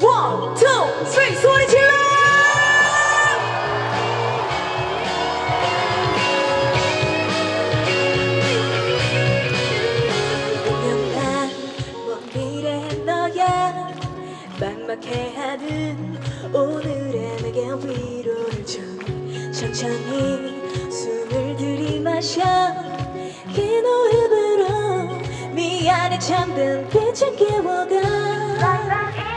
원, 투, 쓰리 소리 질러! 분명한 미래의 너야. 막막해 하는 오늘의 내게 위로를 줘. 천천히 숨을 들이마셔. 잠든 빛을 깨워가.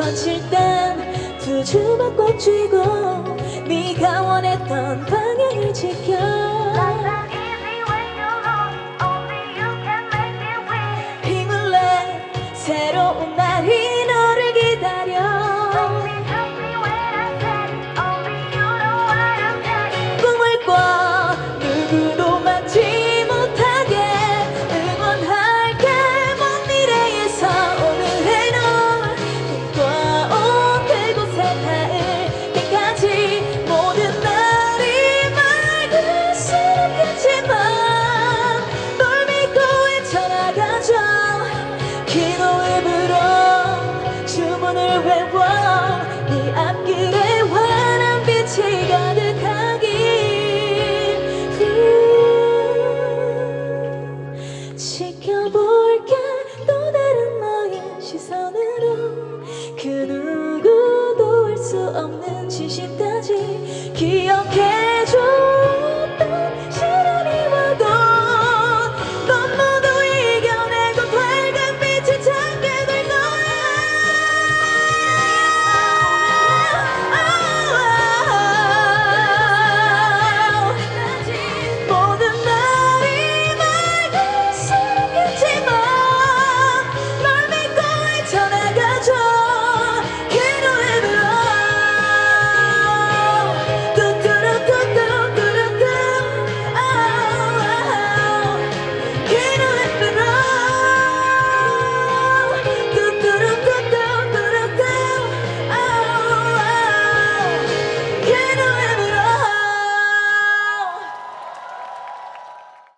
거칠 땐두 주먹 꼭 쥐고 네가 원했던 방향을 지켜. 손으로 그 누구도 알 수 없는 진실까지 기억해.